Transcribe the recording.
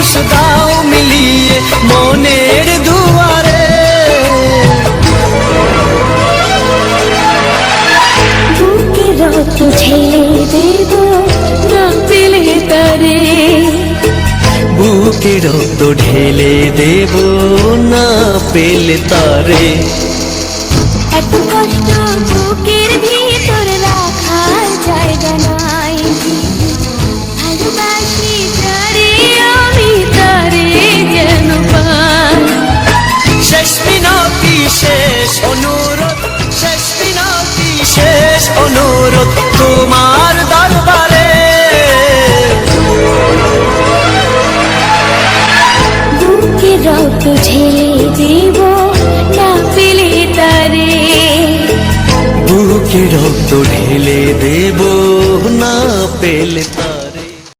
মানুষ দাও মিলিয়ে মনের দুয়ারে। বুকে রক্ত ঢেলে দেব না পেলে তারে। বুকে রক্ত ঢেলে দেব না পেলে তারে। এত কষ্ট বুকের ভিতর রাখার জায়গা নাই। ভালোবাসি অনুরোধ তোমার দরবারে। বুকে রক্ত ঢেলে দেব না পেলে তারে। বুকে রক্ত ঢেলে দেব না পেলে তারে।